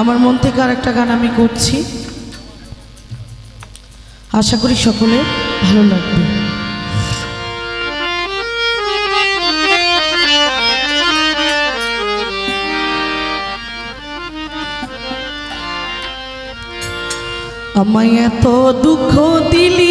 আমার মন থেকে আর একটা গান আমি করছি। আশা করি সকলে ভালো লাগবে। আমায় এত দুঃখ দিলি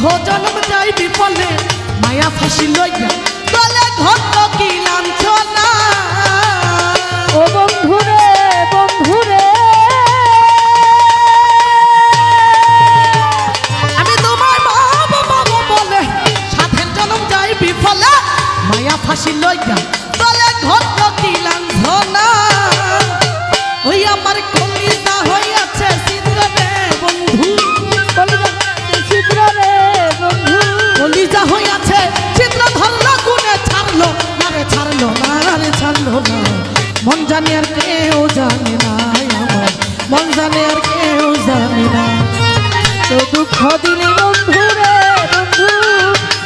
ইহ জন্ম যাই বিপলে মায়া ফাঁসি লইয়া তলে ঘট তো বন্ধু রে বন্ধু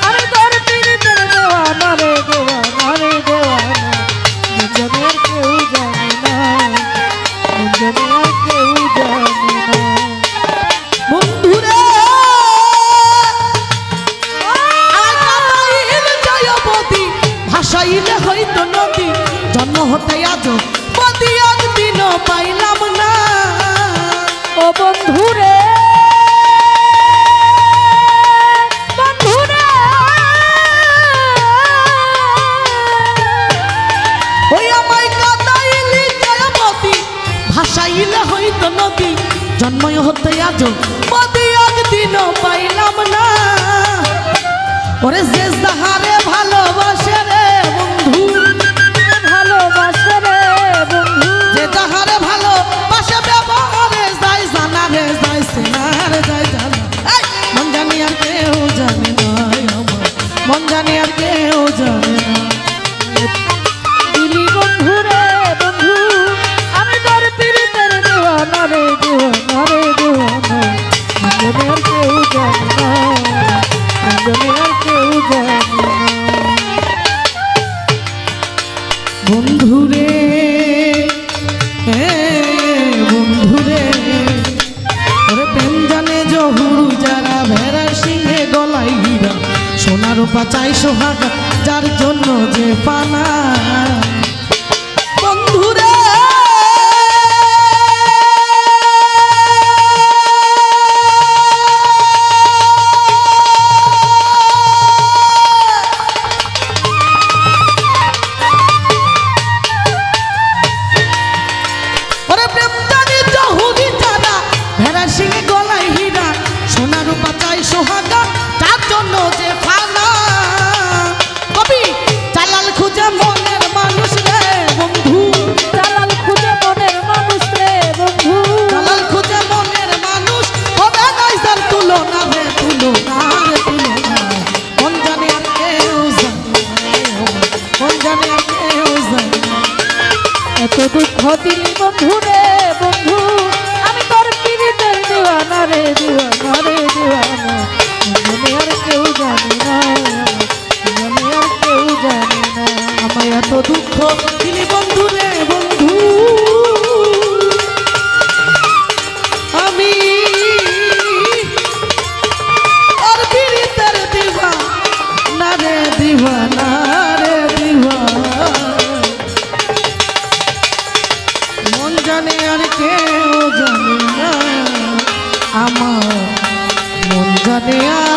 আমি তোর পীড়িতের দেওয়ানা রে দেওয়ানা রে দেওয়ানা মঞ্জনের কেউ জানে না মঞ্জনের আর কেউ জানে না। বন্ধুরে আগামাইল জয়বতী ভাসাইলে হইতো নদী, জন্ম হতে আজ বদি একদিন পাইলাম না। ও বন্ধু রে ভাসাইলে হইতো নদী, জন্ময় হতে আজ বদি একদিন পাইলাম না। ওরে যে যাহারে ভালোবাসে রে বন্ধু ভালোবাসে রে বন্ধু, যে যাহারে ভালো পাশে ব্যবহারে যাই জানা রে, যাই সেনারে যাই জানা। মন জানি আর কেউ জানে না মন জানি বন্ধুরে বন্ধুরে। ওরে প্রেম জানে জহুরু যারা ভেড়ার সিংহে গলাই হীরা। সোনার পাচাই সোহাগা, যার জন্য যে পানা। এত দুঃখ দিলি বন্ধু রে বন্ধু। আমি তোর পিড়িতের দিওয়ানা রে দিওয়ানা রে, দিওয়ানা। মঞ্জনে আর কেউ জানি না আর কেউ জানি না। আমায় এত দুঃখ দিলি বন্ধু রে জানে আর কেউ জানে না। আমার মন জানে আর